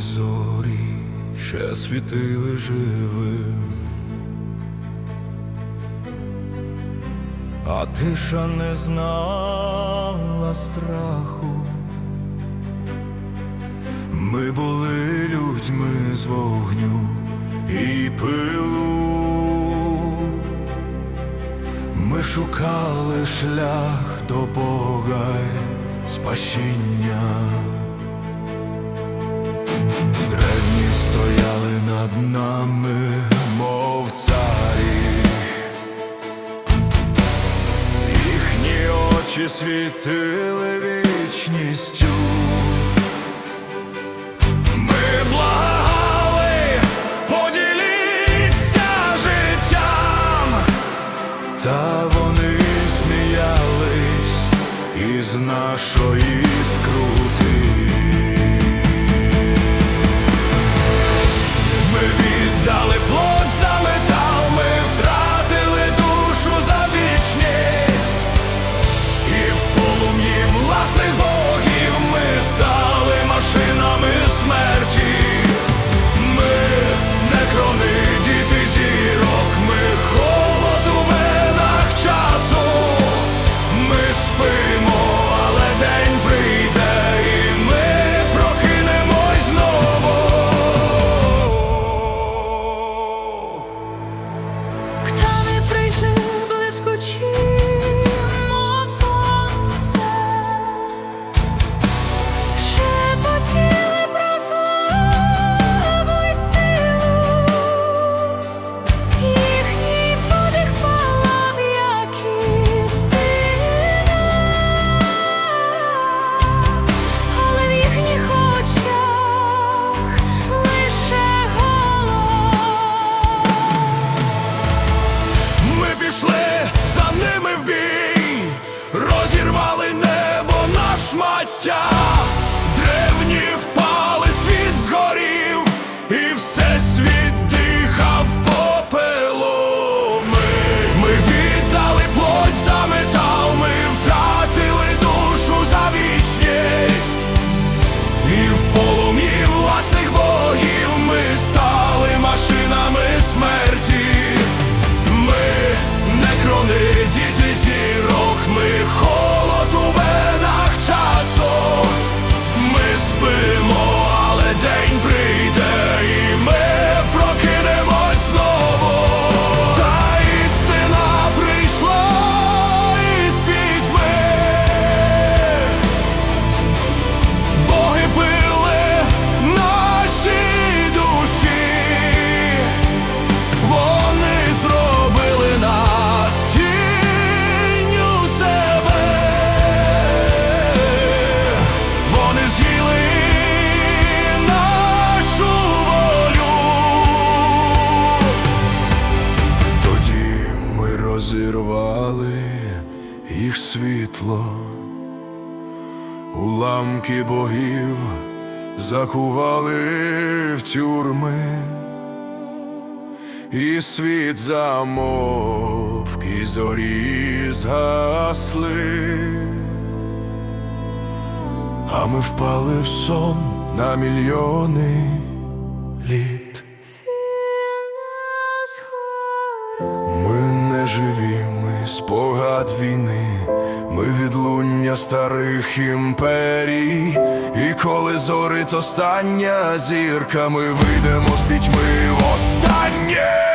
зорі ще світили живим, а тиша не знала страху. Ми були людьми з вогню і пилу. Ми шукали шлях до Бога й спасіння. Древні стояли над нами, мов царі. Їхні очі світили вічністю. Та вони сміялись із нашої Ми світло. Уламки богів закували в тюрми, і світ замовк, і зорі згасли, а ми впали в сон на мільйони літ. Ми не живі, спогад війни, ми відлуння старих імперій. І коли зорить остання зірка, ми вийдемо з пітьми востаннє.